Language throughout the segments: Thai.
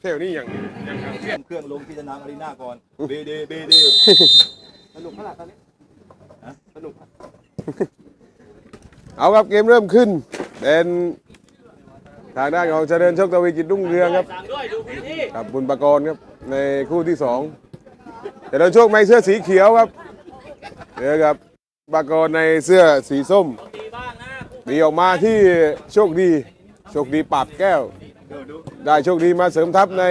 เที่ยวนี้อย่างอย่างครับเครื่องเครื่องลงที่สนามอารีนาก่อนเบเดเบเดสนุกขนาดตอนนี้ฮะสนุกเอาครับเกมเริ่มขึ้น เป็นทางด้านของเจริญโชคทวีกิจรุ่งเรืองครับสั่งด้วยดูพื้นที่กับบุญประกรณ์ครับในคู่ที่สองเจริญโชคในเสื้อสีเขียวครับเจอกับประกรณ์ในเสื้อสีส้มตีบ้างนะคู่ดีออกมาที่โชคดี โชคดีปราบแก้วเดี๋ยวดู ได้โชคดีมาเสริมทัพใน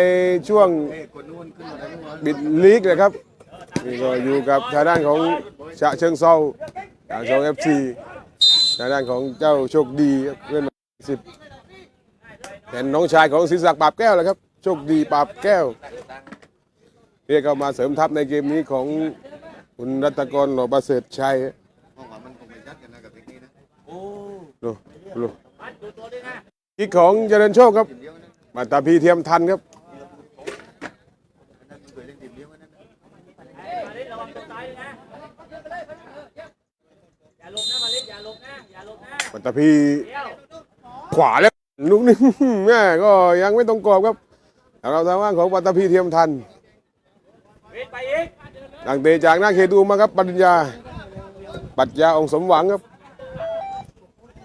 ช่วงบิดลีกเลยครับนี่ก็อยู่กับทางด้านของฉะเชิงเซาทางของเอฟซีทางด้านของเจ้าโชคดีเพื่อนสิบเป็นน้องชายของศรีศักดิ์ปราบแก้วแหละครับ โชคดีปราบแก้วเรียกเข้ามาเสริมทัพในเกมนี้ของคุณรัตกรหล่อประเสริฐชัยห้องหวานมัน คงไปยัดกันนะกับเทคนิคนะดูดูมัดดูตัวด้วยนะกิกของเจริญโชคครับเลี้ยวนะมาตาพีเทียมทันครับนั่นเคยเล่นทีมเลี้ยวนั่นนะมาเล่นระวังตัวซ้ายด้วยนะอย่าหลบนะมาเล่นอย่าหลบนะอย่าหลบนะมาตาพีเดี๋ยวขวาแล้วลูกนี้แม่ก็ยังไม่ตรงกรอบครับแต่เราทางว่างของปัตตพีเทียมทันเวทไปอีกดังเตะจากหน้าเขตูมาครับปัญญา ปัญญาองค์สมหวังครับ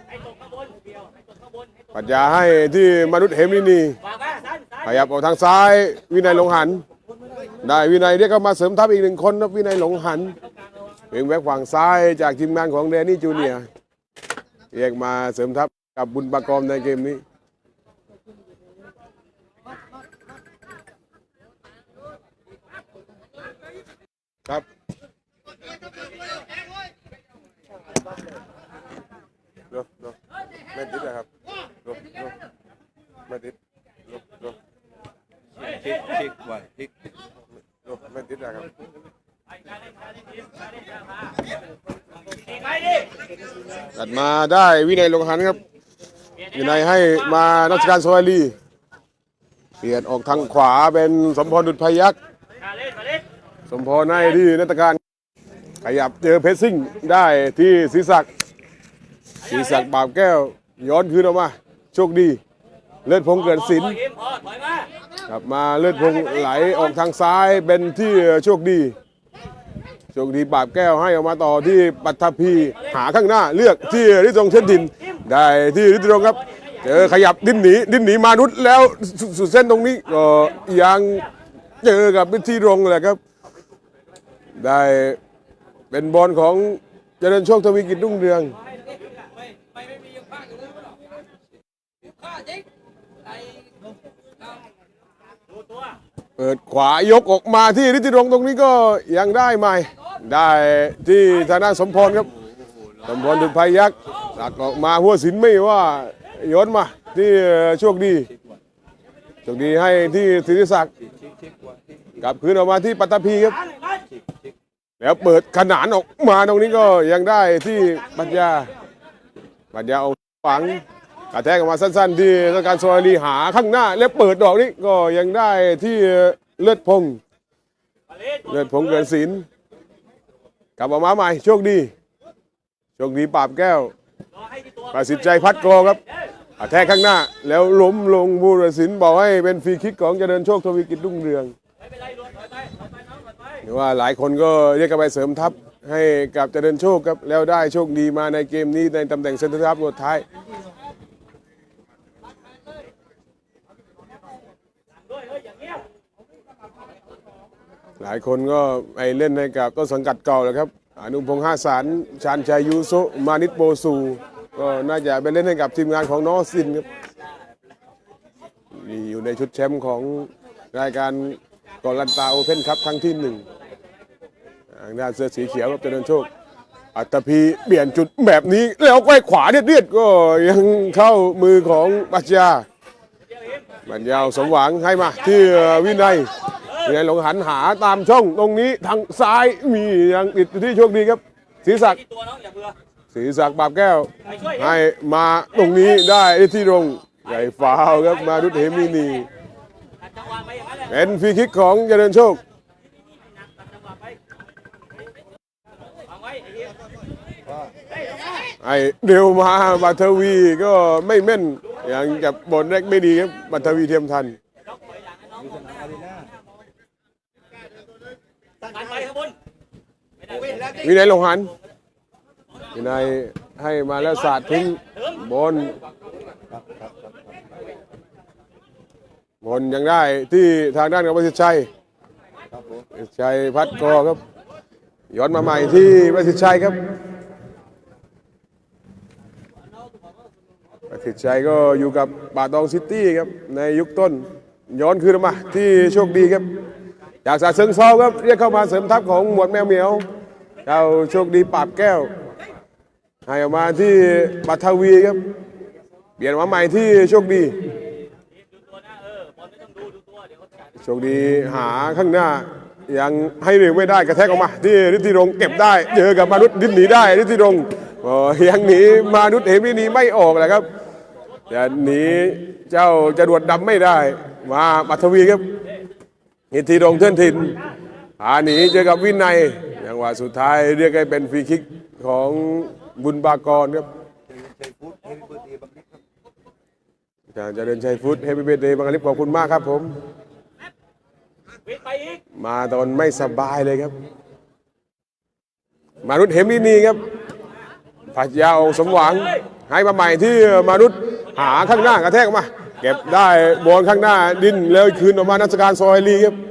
ให้ตกข้างบนเดียวให้ตกข้างบนให้ตก ปัญญาให้ที่มนุษย์เหมรินีวางมาซ้ายซ้ายขยับออกทางซ้าย วินัยหลงหัน ได้วินัยเรียกเข้ามาเสริมทัพอีกหนึ่งคนครับวินัยหลงหันเวงแบ็คฝั่งซ้ายจากทีมงานของแดนนี่จูเนียร์เรียกมาเสริมทัพกับบุญประกอบในเกมนี้ครับเร็วเร็วไม่ติดนะครับ เร็วเร็วไม่ติดเร็วเร็วเช็คเช็คไว้ช็คเร็วไม่ติดนะครับตัดมาได้วินัยลงหันครับวินัยให้มารัชการโซอาลีเปลี่ยนออกทางขวาเป็นสมพรดุจพยักษ์มาเล่นมาเล่นสมพรให้ที่นัตการขยับเจอเพชรซิ่งได้ที่ศรีศักดิ์ศรีศักดิ์บาปแก้วย้อนคืนออกมา โชคดี เลือดพงษ์เกิดศิลป์กลับมาเลือดพงษ์ไหลออกทางซ้ายเป็นที่โชคดี โชคดีบาปแก้วให้ออกมาต่อที่ปัทภีหาข้างหน้าเลือกที่ริทรงเช่นดิน ได้ที่ริทรงครับเจอขยับดิ้นหนีดิ้นหนีมานุษย์แล้วสุดเส้นตรงนี้ก็ยังเจอกับวิธีรงแหละครับ ได้เป็นบอลของเจริญโชคทวีกิจรุ่งเรือง ดูตัว เปิดขวายกออกมาที่ฤทธิรงตรงนี้ก็ยังได้ไหม่ ได้ที่ธนาสมพรครับ สมพรดุจพยักษ์ตักออกมาหัวสินไม่ว่าโยนมาที่โชคดีโชคดีให้ที่ศิริศักดิ์กลับคืนออกมาที่ปัตตภีครับ แล้วเปิดขนานออกมาตรงนี้ก็ยังได้ที่ปัญญาปัญญาเอาฝัง กระแทกออกมาสั้นๆ ที่ต้องการโซอาลีหาข้างหน้า แล้วเปิดดอกนี้ก็ยังได้ที่เลือดพงเลือดพงเกินศิลกลับออกมาใหม่โชคดีโชคดีปราบแก้วประสิทธิ์ใจพัดกรองครับกระแทกข้างหน้า แล้วล้มลงบูรศิลบอกให้เป็นฟรีคิกของเจริญโชคทวีกิจรุ่งเรืองหรือว่าหลายคนก็เรียกกันไปเสริมทัพให้กับเจริญโชคครับแล้วได้โชคดีมาในเกมนี้ในตำแหน่งเซนเตอร์ทัพตัวท้ายเฮ้ยอย่างเงี้ย หลายคนก็ไปเล่นให้กับต้นสังกัดเก่าแล้วครับอนุพงษ์ห้าสารชานชัยยูโซมานิตโปซูก็น่าจะไปเล่นให้กับทีมงานของน้องซินครับนี่อยู่ในชุดแชมป์ของรายการกอลันตาโอเพ่นครับครั้งที่หนึ่งทางด้านเสื้อสีเขียวครับเจริญโชค อัตพีเปลี่ยนจุดแบบนี้แล้วไขว้ขวาเรียดๆก็ยังเข้ามือของปัจจาบัญญาวสมหวังให้มาที่วินัย วินัยหลงหันหาตามช่องตรงนี้ทางซ้ายมียังติดอยู่ที่โชคดีครับศรีศักดิ์ที่ตัวน้องอย่าเบื่อศรีศักดิ์บาปแก้วไปช่วยให้มาตรงนี้ได้ที่ตรงใหญ่ฟาวครับมาดุษเหมินีตัดจังหวะไปอย่างนั้นแหละเป็นฟรีคิกของเจริญโชคตัดจังหวะไปวางไว้ไอ้เหี้ยเฮ้ยลงมาไอเร็วมาบัตทวีก็ไม่แม่นอย่างจับบอลแรกไม่ดีครับบัตทวีเทียมทัน ล็อกถอยหลังนะน้อง การไปข้างบนไม่ได้เวินัยลงหันวินัยให้มาแล้วสาดทิ้งบนบนยังได้ที่ทางด้านของประสิทธิ์ชัยประสิทธิ์ชัยพัดกอครับย้อนมาใหม่ที่ประสิทธิ์ชัยครับประสิทธิ์ชัยก็อยู่กับป่าตองซิตี้ครับในยุคต้น ย้อนคืนมาที่โชคดีครับ จากสาเซิงเซาครับเรียกเข้ามาเสริมทัพของหมวดแมวเหมียว เจ้าโชคดีปราบแก้วให้ออกมาที่ปัทวีครับ เปลี่ยนมาใหม่ที่โชคดีโชคดีหาข้างหน้า ยังให้เร็วไม่ได้กระแทกออกมา ที่ฤทธิรงเก็บได้เจอกับมานุษย์ดิ้นหนีได้ฤทธิรงยังหนีมานุษย์เห็นไม่หนีไม่ออกแหละครับจะหนีเจ้าจรวดดำไม่ได้ มาปัทวีครับฤทธิรงเทื่อนถิ่นหาหนีเจอกับวินัย อย่างว่าสุดท้ายเรียกให้เป็นฟรีคิกของบุญบากรครับชัยพุทธเฮฟเบิร์ดเดย์บางนิดครับอาจารย์เจริญชัยฟุตเฮปปี้เบเดย์บางลิฟขอบคุณมากครับผมมาตอนไม่สบายเลยครับ มานุษย์เฮมินีครับผัดยาวสมหวังให้มาใหม่ที่มานุษย์หาข้างหน้ากระแทกออกมา เก็บได้บอลข้างหน้าดิ้นแล้วคืนออกมานักการซอยลีครับ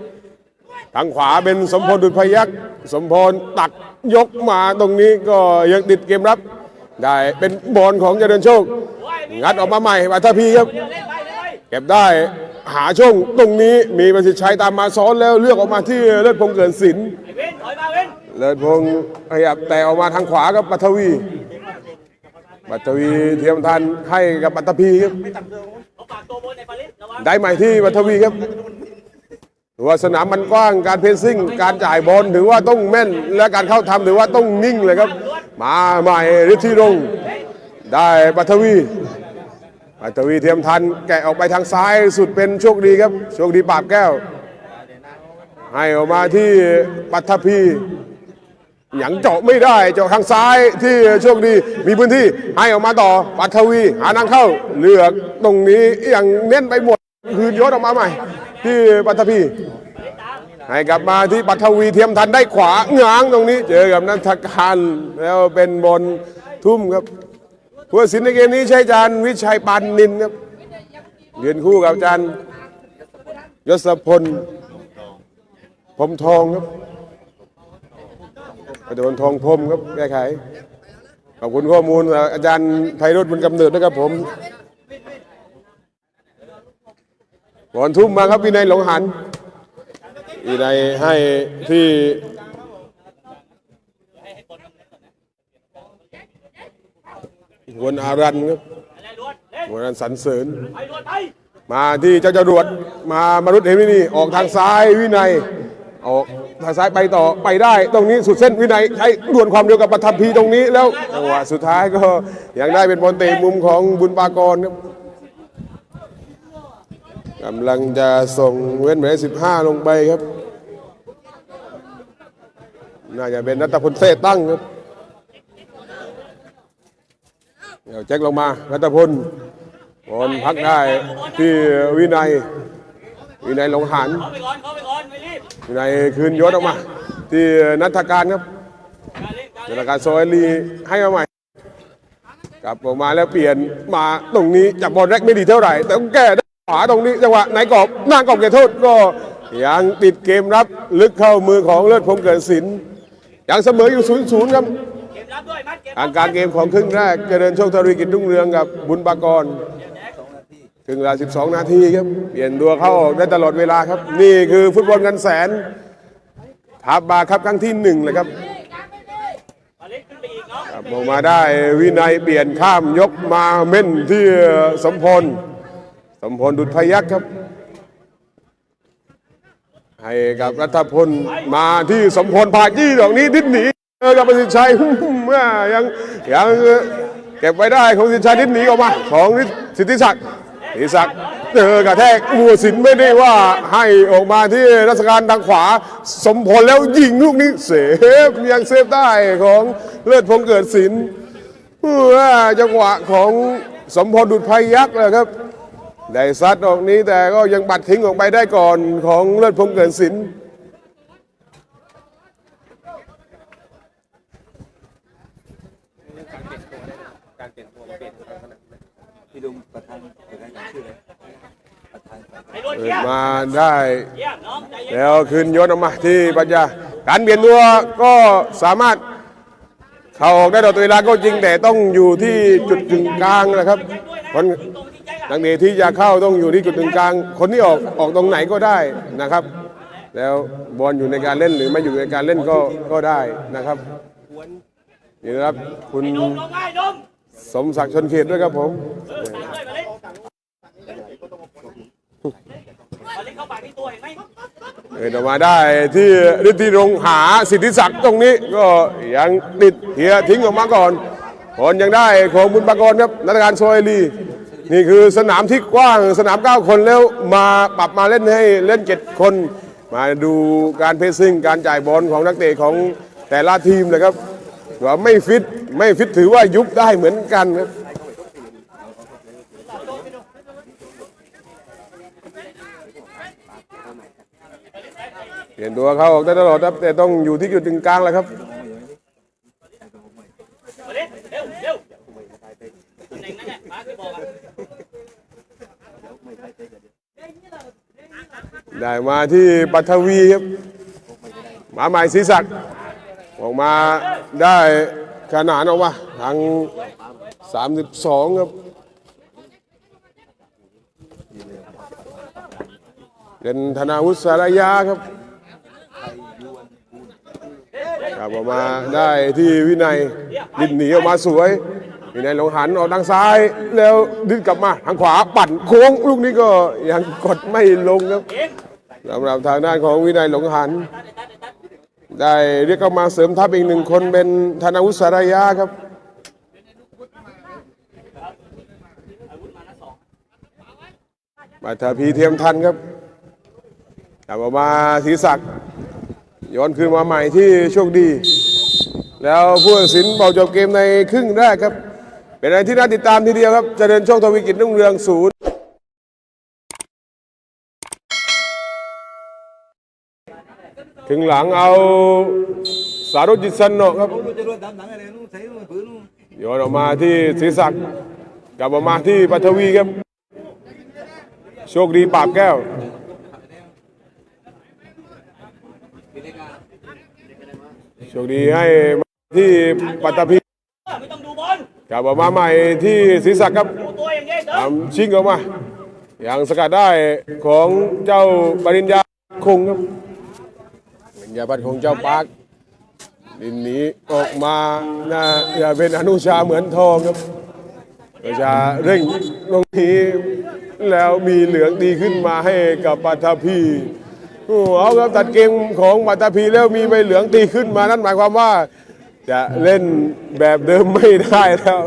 ทางขวาเป็นสมพรดุจพยักสมพรตักยกมาตรงนี้ก็ยังติดเกมรับ ได้เป็นบอลของเจริญโชค งัดออกมาใหม่วัฒพีครับ เก็บได้หาช่องตรงนี้มีประสิทธิ์ชัยตามมาซ้อนแล้วเลือกออกมาที่เลิศพงเกินศิลป์ไอ้เว้นถอยมาเลิศพงขยับแต่ออกมาทางขวากับปัทวีปัทวีเทียมทันให้กับปัตพีครับได้ใหม่ที่ปัทวีครับ ถือว่าสนามมันกว้างการเพรสซิ่ง การจ่ายบอลถือว่าต้องแม่น และการเข้าทำถือว่าต้องนิ่งเลยครับ มาใหม่ฤทธิรงได้ปัทวีปัตวีเทียมทันแกะออกไปทางซ้ายสุดเป็นโชคดีครับโชคดีปราบแก้ว ให้ออกมาที่ปัทภีหยังเจาะไม่ได้เจาะทางซ้ายที่โชคดีมีพื้นที่ให้ออกมาต่อปัทวีหานังเข้าเลือกตรงนี้อย่างเน้นไปหมดคืนยศออกมาใหม่ ที่ปัทภีให้กลับมาที่ปัทวีเทียมทันได้ขวาง้างตรงนี้ เจอกับนัทการแล้วเป็นบอลทุ่มครับผู้ตัดสินในเกมนี้ใช้อาจารย์วิชัยปานนินครับเรียนคู่กับอาจารย์ยศพลพรมทองครับอาจารย์ทองพรมครับแก้ไขขอบคุณข้อมูลอาจารย์ไพโรธบุญกำเนิดนะครับผม ก่อนทุ่มมาครับวินัยหลงหันวินัยให้ที่วนอารันครับวนอารันสรรเสริญ มาที่เจ้าจรวดมามารุดเฮมินีออกทางซ้ายวินัยออกทางซ้ายไปต่อไปได้ ตรงนี้สุดเส้นวินัยใช้ด่วนความเดียวกับปฐพีตรงนี้แล้วจังหวะสุดท้ายก็ยังได้เป็นบอลเตะมุมของบุญปากรครับ กำลังจะส่งเว้นหมายเลขสิบห้าลงไปครับ น่าจะเป็นนัตพลเซตั้งครับเดี๋ยวแจ็คลงมา นัตพลบอลพักได้ที่วินัย วินัยหลงหันวินัยคืนยศออกมา ที่นัทการครับนัทการโซเอลีให้มาใหม่กลับออกมาแล้วเปลี่ยนมาตรงนี้จับบอลแรกไม่ดีเท่าไหร่ แต่ต้องแก้ได้ ขวาตรงนี้จังหวะไหนกรอบหน้ากรอบเขตโทษก็ยังติดเกมรับลึกเข้ามือของเลิศพงเกิดศิลป์ยังเสมออยู่0ูนย์ครับเกมรับกมทางการเกมของครึ่งแรกเจริญโชคทวีกิจรุ่งเรืองกับบุญปากรครึ่งละ12 นาทีครับเปลี่ยนตัวเข้าออกได้ตลอดเวลาครับ นี่คือฟุตบอลเงินแสนทับบาครับครั้งที่หนึ่งเลยครับครับออกมาได้วินัยเปลี่ยนข้ามยกมาเม่นที่สมพล สมพลดุจพยักษ์ครับ ให้กับรัฐพลมาที่สมพลพาจี้ดอกนี้ดิ้นหนีเจอกับประสิทธิ์ชัยเมื่อยังยังเก็บไว้ได้ของสิทธิชัยดิ้นหนีออกมาของสิทธิศักดิ์สิทธิศักดิ์เจอกระแทกหัวสินไม่ได้ว่าให้ออกมาที่รัชการทางขวา สมพลแล้วยิงลูกนี้เซฟยังเซฟได้ของเลิศพงเกิดศิลป์เมื่อจังหวะของสมพลดุจพยักษ์เลยครับ ได้ซัดออกนี้แต่ก็ยังปัดทิ้งออกไปได้ก่อนของเลิศพงเกิดสินการเปลี่ยนตัวเปลี่ยนขนาดนั้นพี่ลุงประธานประธานชื่ออะไรประธานมาได้แล้วคืนยศออกมาที่ปัญญาการเปลี่ยนตัวก็สามารถเข้าออกได้ตลอดเวลาก็จริงแต่ต้องอยู่ที่จุดกึ่งกลางนะครับคน ตรงที่ใจหลังนักเตะที่จะเข้าต้องอยู่ที่จุดกึ่งกลาง คนที่ออกออกตรงไหนก็ได้นะครับ แล้วบอลอยู่ในการเล่นหรือไม่อยู่ในการเล่นก็ก็ได้นะครับนี่นะครับคุณสมศักดิ์ชนเขตด้วยครับผมเออมามาเล่นเข้าปากที่ตัวเห็นได้ที่ฤทธิรงหาสิทธิศักดิ์ตรงนี้ก็ยังติดเฮียทิ้งออกมาก่อนผลยังได้ของบุญปากรครับนักการโซเอลี นี่คือสนามที่กว้างสนาม 9 คนแล้วมาปรับมาเล่นให้เล่น 7 คน มาดูการเพรสซิ่งการจ่ายบอลของนักเตะของแต่ละทีมนะครับว่าไม่ฟิตไม่ฟิตถือว่ายุบได้เหมือนกันครับเปลี่ยนตัวเขาออกได้ตลอดครับแต่ต้องอยู่ที่จุดกึงกลางแหละครับ มาเล่นเร็วเร็วตำแหน่งนั้นแหละมาที่บอกอะ ได้มาที่ปัทวีครับหมาใหม่ศรีศักดิ์ออกมาได้ขนานออกมาทาง 32 ครับเป็นธนาวุฒิสารยาครับกลับออกมาได้ที่วินัยดินหนีออกมาสวยวินัยหลงหันออกทางซ้าย แล้วดิ้นกลับมาทางขวาปั่นโค้งลูกนี้ก็ยังกดไม่ลงครับ สำหรับทางด้านของวินัยหลงหัน ได้เรียกเข้ามาเสริมทัพอีกหนึ่งคนเป็นธนาวุฒิสารยาครับมาทาพีเทียมทันครับกลับออกมาศรีศักดิ์ย้อนคืนมาใหม่ที่โชคดี แล้วผู้ตัดสินเบอกจบเกมในครึ่งแรกครับ เป็นอะไรที่น่าติดตามทีเดียวครับเจริญโชคทวีกิจรุ่งเรืองศูนย์ ถึงหลังเอาสารุจิตสันโนครับรู้จะรู้ดำหนังอะไรนู้นใส่มือนนู้นโยนออกมาที่ศรีศักดิ์กลับออกมาที่ปัทวีครับ โชคดีปราบแก้วโชคดีให้ที่ปัตตภีกลับออกมาใหม่ที่ศรีศักดิ์ครับทำชิงออกมา อย่างสกัดได้ของเจ้าปริญญาคงครับ ปริญาพัฒน์ของเจ้าปาร์คดินนี้ออกมาน่าอย่าเป็นอนุชาเหมือนทองครับอนุชาเร่งลงนี้แล้วมีเหลืองดีขึ้นมาให้กับปัทภีเอาครับตัดเกมของปัทภีแล้วมีใบเหลืองตีขึ้นมานั่นหมายความว่า จะเล่นแบบเดิมไม่ได้แล้ว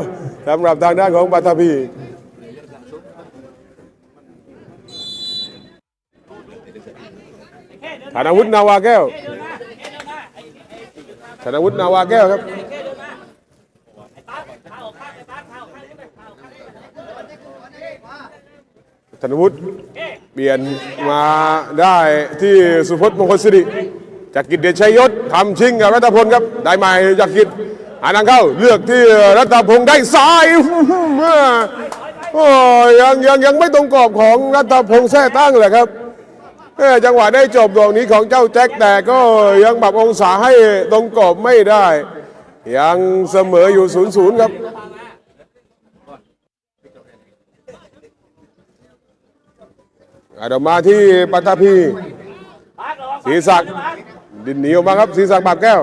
สำหรับทางด้านของปัทภี แค่เดิน ธนวุฒินาวาแก้วธนวุฒินาวาแก้วครับธนวุฒิเปลี่ยนมาได้ที่สุพจน์มงคลสิริจากกิจเดชชัยยศทำชิงกับรัตพลครับได้ใหม่จากกิจหาทางเข้าเลือกที่รัตพงศ์ได้ซ้ายโอ้ยยังยังยังไม่ตรงกรอบของรัตพงศ์แท้ตั้งเลยครับ จังหวะได้จบดอกนี้ของเจ้าแจ็คแต่ก็ยังปรับองศาให้ตรงกรอบไม่ได้ ยังเสมออยู่0ูนย์ครับอาดมาที่ปัตตภีศรีศักดิ์ดินหนีออกมาครับศรีศักดิ์ปากแก้ว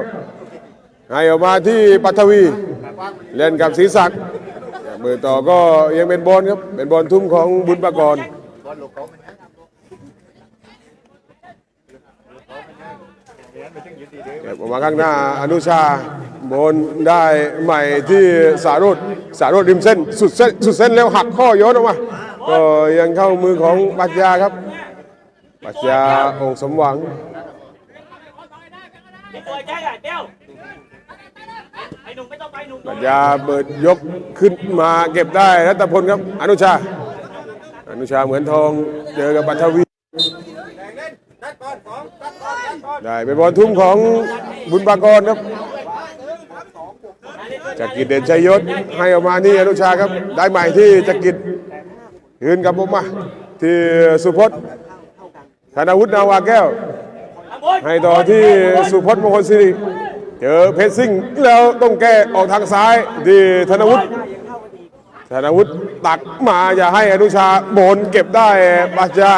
ให้ออกมาที่ปัทวี เล่นกับศรีศักดิ์มือต่อก็ยังเป็นบอลครับเป็นบอลทุ่มของบุญประกรณ์เก็บออก มาข้างหน้าอนุชาบอลได้ใหม่ที่สารุดสารุดริมเส้นสุดเส้นสุดเส้นแล้วหักข้อโยนออกมาก็ยังเข้ามือของปัญญาครับปัญญาองค์สมหวังไอ้ตัวแจ๊กอะเจ้าไอ้หนุ่มไม่ต้องไปหนุ่มปัญญาเปิดยกขึ้นมาเก็บได้รัตพลครับ อนุชา อนุชาเหมือนทองเจอกับปัทวี ได้เป็นบอลทุ่มของบุญปากรครับจากกิจเด่นชัยยศให้ออกมานี่อนุชาครับ ได้ใหม่ที่จากกิจยืนกับผมมาที่สุพจน์ธนวุฒินาวาแก้ว ให้ต่อที่สุพจน์มงคลสิริเจอเพชรซิ่งแล้วต้องแก้ออกทางซ้ายที่ธนวุฒิ ธนวุฒิตักมาอย่าให้อนุชาโบนเก็บได้ปัจจา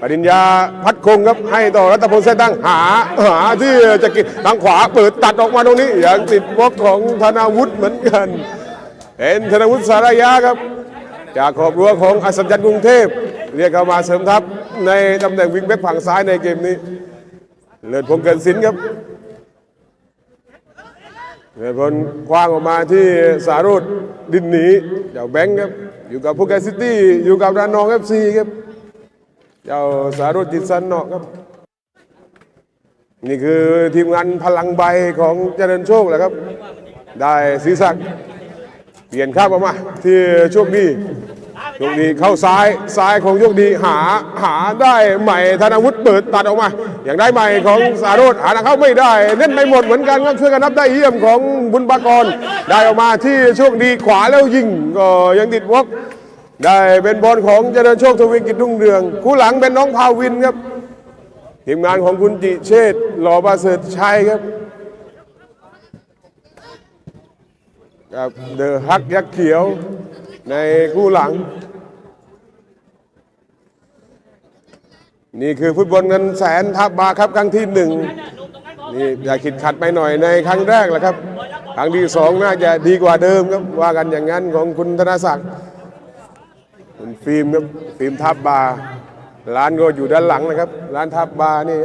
ปริญญาพัดคงครับให้ต่อรัตพลเส้นตั้งหาหาที่จะกิจทางขวาเปิดตัดออกมาตรงนี้อย่างติดบล็อกของธนวุฒิเหมือนกันเป็นธนวุฒิสารยาครับ จากขอบรั้วของอัศจรรย์กรุงเทพ เรียกเข้ามาเสริมทัพในตำแหน่งวิงแบ็กฝั่งซ้ายในเกมนี้ เลิศพงเกินสินครับ เลิศพลคว้างออกมาที่สารุดดินหนีเจ้าแบงค์ครับ อยู่กับภูเก็ตซิตี้อยู่กับระนองเอฟซีครับ เจ้าสารุดจิตสันเนาะครับ นี่คือทีมงานพลังใบของเจริญโชคแหละครับ ได้ศีรศักดิ์เปลี่ยนข้าวออกมาที่โชคดี โชคดีเข้าซ้ายซ้ายของโชคดีหาหาได้ใหม่ธนวุฒิเปิดตัดออกมา อย่างได้ใหม่ของสาโรธหาทางเข้าไม่ได้เล่นไปหมดเหมือนกันก็ช่วยกันนับได้เยี่ยมของบุญปากรได้ออกมาที่โชคดีขวาแล้วยิงก็ยังติดวอกได้เป็นบอลของเจริญโชคทวีกิจรุ่งเรือง คู่หลังเป็นน้องพาวินครับทีมงานของคุณจิเชษหล่อประเสริฐชัยครับกับเดอะฮักยักษ์เขียว ในคู่หลัง นี่คือฟุตบอลเงินแสนทับบาร์ครับครั้งที่หนึ่งนี่อย่าขิดขัดไปหน่อยในครั้งแรกแหละครับครั้งที่สองน่าจะดีกว่าเดิมครับว่ากันอย่างนั้นของคุณธนศักดิ์คุณฟิล์มครับฟิล์มทับบาร์ร้านก็อยู่ด้านหลังนะครับ ร้านทับบาร์นี่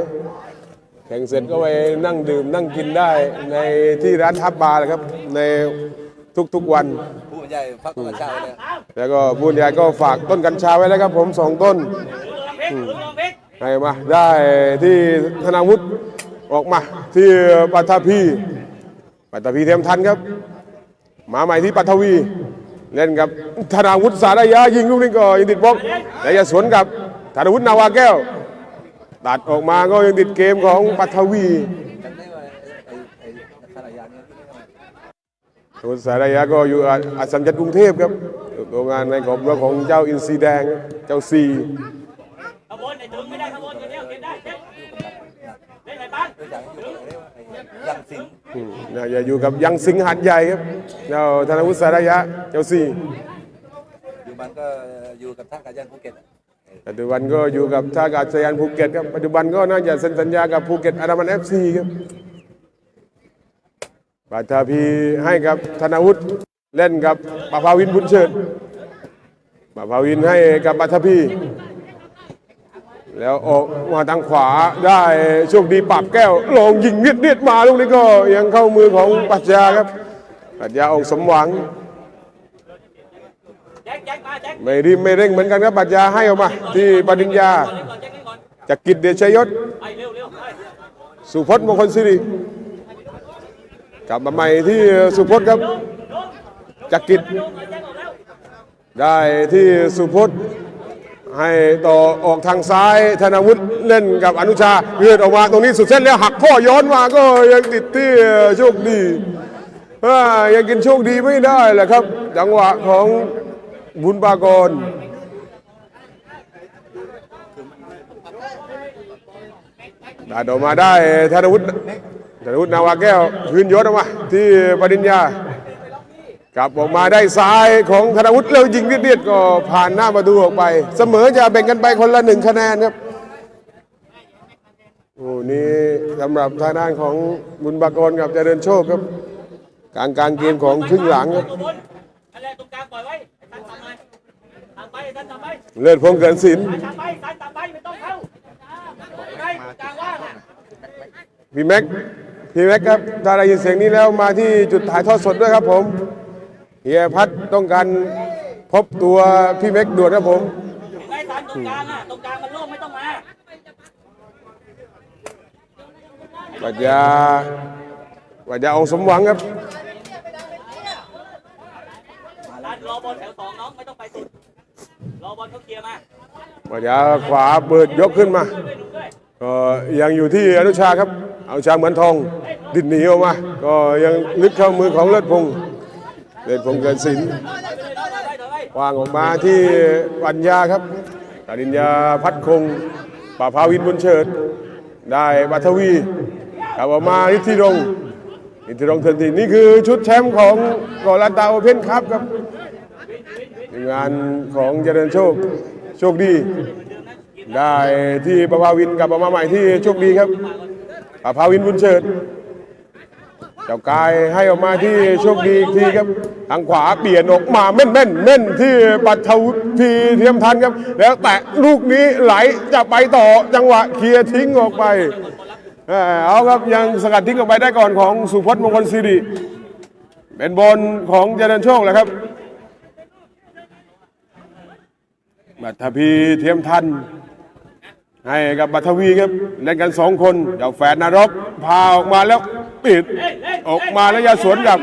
แข่งเสร็จก็ไปนั่งดื่มนั่งกินได้ในที่ร้านทับบาร์แหละครับใน ทุกๆวัน ผู้บรรยายพักตัวเช้าเลยแล้วก็บุญใหญ่ก็ฝากต้นกัญชาไว้แล้วครับผมสองต้นถึงลงเพชรถึงลงเพชรให้มาได้ที่ธนาวุฒิออกมาที่ปัทภีปัทภีเทียมทันครับมาใหม่ที่ปัทวี เล่นกับธนาวุฒิสารยายิงลูกนี้ก็ยังติดบล็อกแต่จะสวนกับธนาวุฒินาวาแก้ว ตัดออกมาก็ยังติดเกมของปัทวี จำได้ว่าไอ้ไอ้สารยาเนี่ยธนาวุฒิสารยาก็อยู่อัสสัมชัญกรุงเทพครับอยู่โรงงานในกรอบรั้วของเจ้าอินซีแดงเจ้าซีขบวนไอ้ถึงไม่ได้ขบวนคนเดียวเก็บได้เก็บเล่นไหนบ้างตัวอย่างอยู่เรียกว่าไอ้ยังสิงห์อืมน่าจะอยู่กับยังสิงห์หัดใหญ่ครับเจ้าธนวุฒิสารยะเจ้าสี่อยู่มันก็อยู่กับท่ากายันภูเก็ตปัจจุบันก็อยู่กับท่าอากาศยานภูเก็ตครับปัจจุบันก็น่าจะเซ็นสัญญากับภูเก็ตอารามันเอฟซีครับ ปาทาพีให้กับธนวุฒิเล่นกับปาภาวินบุญเชิดปาภาวินให้กับปาทาพีแล้วออกมาทางขวาได้โชคดีปรับแก้วลงยิงเนียดเนียดๆมาลูกนี้ก็ยังเข้ามือของปรัชญาครับปรัชญาองค์สมหวังไม่รีบไม่เร่งเหมือนกันครับปรัชญาให้ออกมา ที่ปริญญาจากกิจเดชยศสุพจน์มงคลสิริ กลับมาใหม่ที่สุพจน์ครับจากกิจได้ที่สุพจน์ให้ต่อออกทางซ้ายธนวุฒิเล่นกับอนุชาเลือดออกมาตรงนี้สุดเส้นแล้วหักข้อย้อนมาก็ยังติดที่โชคดียังกินโชคดีไม่ได้แหละครับ จังหวะของบุญปากรตัดออกมาได้ธนวุฒิ ธนวุฒินาวาแก้วคืนยศออกมาที่ปริญญากลับออกมาได้ซ้ายของธนวุฒิเร็วยิงเดียดๆก็ผ่านหน้าประตูออกไป เสมอจะแบ่งกันไปคนละหนึ่งคะแนนครับโอ้นี่สำหรับทางด้านของบุญบากรกับเจริญโชคครับกลางกลางเกมของครึ่งหลังครับตัวบนอะไรตรงกลางปล่อยไว้ไอ้ตันทำไมทำไปไอ้ตันทำไปเลิศพงษ์เกินศิลป์ พี่แม็กพี่แม็กครับถ้าได้ยินเสียงนี้แล้วมาที่จุดถ่ายทอดสดด้วยครับผมเฮียพัฒน์ต้องการพบตัวพี่แม็กด่วนครับผมไอ้ตันตรงกลางอะตรงกลางมันโล่งไม่ต้องมาปรัชญาปรัชญาองค์สมหวังครับตันรอบอลแถวสองน้องไม่ต้องไปสุดรอบอลเขาเคลียร์มาปัญญาขวาเปิดยกขึ้นมาก็ยังอยู่ที่อนุชาครับ เอนุชาเหมือนทองดินหนีออกมา ก็ยังลึกเข้ามือของเลิศพงษ์เลิศพงษ์เกินสินวางออกมาที่ปัญญาครับปริญญาพัดคงป่าภาวินบุญเฉิด ได้บัทวีกลับออกมาอิทธิรงอิทธิรงเทินทีนี่คือชุดแชมป์ของกอลันตาโอเพ่นครับครับงานของเจริญโชคโชคดี ได้ที่ประภาวินกลับออกมาใหม่ที่โชคดีครับ ประภาวินบุญเฉิด เจ้ากายให้ออกมาที่โชคดีอีกทีครับ ทางขวาเปลี่ยนออกมาแม่นแม่นแม่นที่ปัทวุธีเทียมทันครับ แล้วแตะลูกนี้ไหลจะไปต่อจังหวะเคลียร์ทิ้งออกไปเอ่อเอาครับยังสกัดทิ้งออกไปได้ก่อนของสุพจน์มงคลสิริ เป็นบอลของเจริญโชคแหละครับบัตรพีเทียมทัน ให้กับบัทวีครับเล่นกันสองคนเจ้าแฝดนรกพาออกมาแล้วปิดออกมาแล้วยาสวนกับ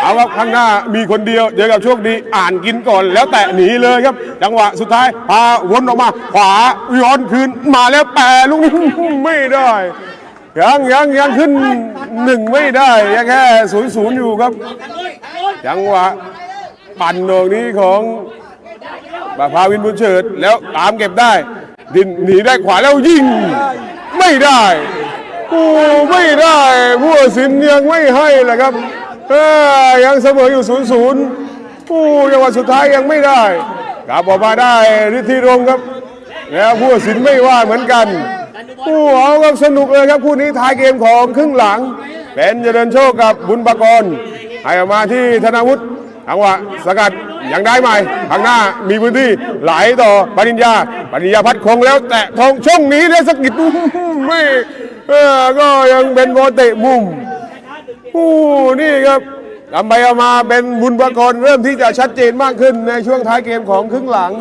เอาว่าข้างหน้ามีคนเดียวเดี๋ยวกับโชคดีอ่านกินก่อนแล้วแตะหนีเลยครับ จังหวะสุดท้ายพาวนออกมา ขวาย้อนคืนมาแล้วแปรลูกนี้ไม่ได้ยังยังยังขึ้นหนึ่งไม่ได้ยังแค่ศูนย์ศูนย์อยู่ครับ จังหวะปั่นตรงนี้ของบาพาวินบุญเฉิดแล้วตามเก็บได้ ดินหนีได้ขวาแล้วยิง ไม่ได้โอ้ไม่ได้ผู้สินยังไม่ให้เลยครับเออยังเสมออยู่ศูนย์ศูนย์โอ้จังหวะสุดท้ายยังไม่ได้กลับออกมาได้ฤทธิรงครับ แล้วผู้สินไม่ว่าเหมือนกันโอ้เอาครับสนุกเลยครับคู่นี้ท้ายเกมของครึ่งหลัง เป็นเจริญโชคกับบุญปกรณ์ให้ออกมาที่ธนาวุฒิ จังหวะสกัดยังได้ใหม่ข้างหน้ามีพื้นที่ไหลต่อปริญญาปริญญาพัดคงแล้วแตะทองช่องนี้ได้สกิดไม่ก็ยังเป็นบอลเตะมุมโอ้นี่ครับทำไปเอามาเป็นบุญประกรเริ่มที่จะชัดเจนมากขึ้นในช่วงท้ายเกมของครึ่งหลัง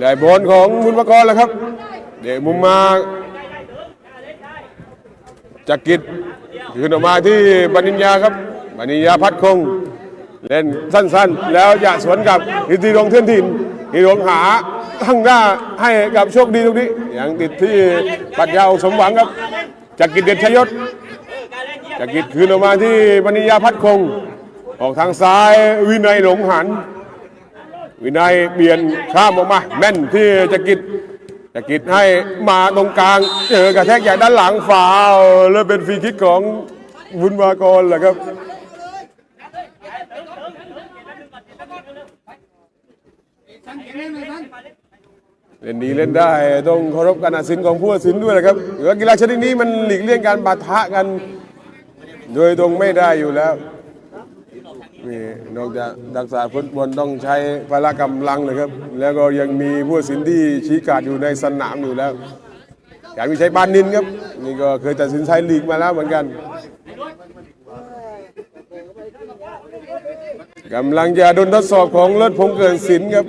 ได้บอลของบุญประกรแล้วครับ เด็กมุมมา จักริดคืนออกมาที่ปณิญญาครับปณิญญาพัดคง เล่นสั้นๆ แล้วจะสวนกับอิทธิรงเทือนถิ่นอิทธิรงหาข้งหน้าให้กับโชคดีตรงนี้อยังติดที่ปัญญาองสมหวังครับจักริดเด่นชยศจักริดคืนออกมาที่ปณิญญาพัดคง ออกทางซ้ายวินัยหลงหัน วินัยเปลี่ยนข้ามออกมาแม่นที่จะกิจ จะกิจให้มาตรงกลางเจอกระแทกอย่างด้านหลังฝาวแล้วเป็นฟรีคิกของบุญมากรแหละครับเล่นดีเล่นได้ต้องเคารพการตัดสินของผู้ตัดสินด้วยนะครับหรือว่ากีฬาชนิดนี้มันหลีกเลี่ยงการปะทะกัน โดยตรงไม่ได้อยู่แล้ว นี่นอกจากดักษาฟุตบอลต้องใช้พละกำลังเลยครับ แล้วก็ยังมีผู้สินที่ชี้ขาดอยู่ในสนามอยู่แล้วอย่างวิชัยบานนินครับ นี่ก็เคยตัดสินไทยลีกมาแล้วเหมือนกันกำลังจะโดนทดสอบของเลิศพงเกินศิลป์ครับ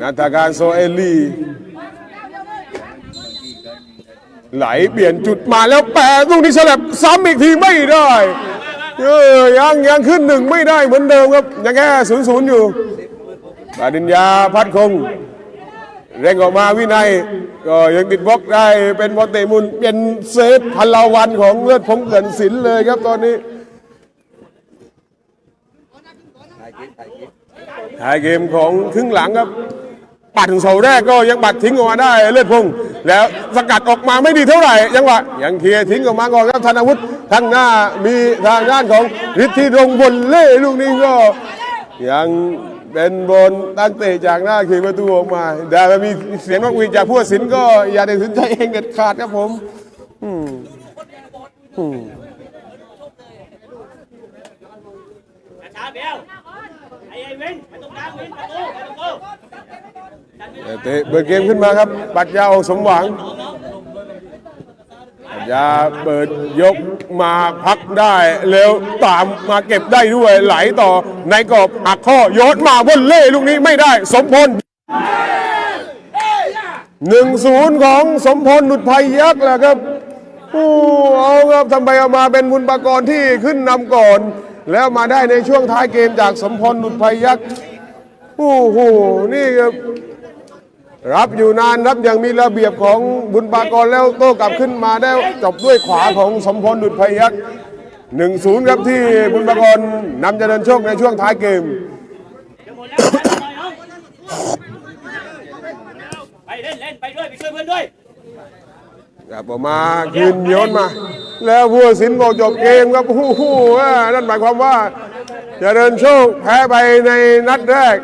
นาตาการโซเอลีไหลเปลี่ยนจุดมาแล้วแปะลูกนี้ฉลับซ้ำอีกทีไม่ได้ เออยังยังขึ้นหนึ่งไม่ได้เหมือนเดิมครับ ยังแค่ศูนย์ศูนย์อยู่ปริญญาพัดคง เร่งออกมาวินัย ก็ยังติดบล็อกได้เป็นบอลเตะมุนเป็นเซฟพันลาวันของเลือดพงเกินศิลเลยครับตอนนี้ถ่ายคลิปถ่ายคลิปท้ายเกมของครึ่งหลังครับ ปัดถึงเสาแรกก็ยังปัดทิ้งออกมาได้เลือดพงษ์แล้วสกัดออกมาไม่ดีเท่าไหร่ยังหวะยังเคลียร์ทิ้งออกมาก่อนครับธนวุฒิทางหน้ามีทางด้านของฤทธิรงบนเล่ลูกนี้ก็ ยังเป็นบอลตั้งเตะจากหน้าเขตประตูออกมาแต่มีเสียงนกหวีดจากผู้สินก็อย่าตัดสินใจเองเด็ดขาดครับผมอืมอืมช้าเบล เตะเปิดเกมขึ้นมาครับ ปัดยาสมหวังปัดยาเปิดยกมาพักได้แล้วตามมาเก็บได้ด้วยไหลต่อในกรอบหักข้อโยนมาบนเล่ลูกนี้ไม่ได้ สมพลหนึ่งศูนย์ของสมพลหนุดภัยยักษ์แหละครับโอ้เอาครับทำไปเอามาเป็นบุญปากรที่ขึ้นนำก่อน แล้วมาได้ในช่วงท้ายเกมจากสมพรดุจพยักษ์โอ้โหนี่ครับรับอยู่นานรับอย่างมีระเบียบของบุญปากรแล้วโต้กลับขึ้นมาได้จบด้วยขวาของสมพรดุจพยักษ์หนึ่งศูนย์ครับที่บุญปากรนำเจริญโชคในช่วงท้ายเกมจะหมดแล้วไปหน่อยน้องไปเล่นเล่นไปด้วยไปช่วยเพื่อนด้วยกลับออกมาคืนโยนมา แล้วผู้ตัดสินบอกจบเกมครับโอ้โหนั่นหมายความว่าจเจริญโชคแพ้ไปในนัดแรก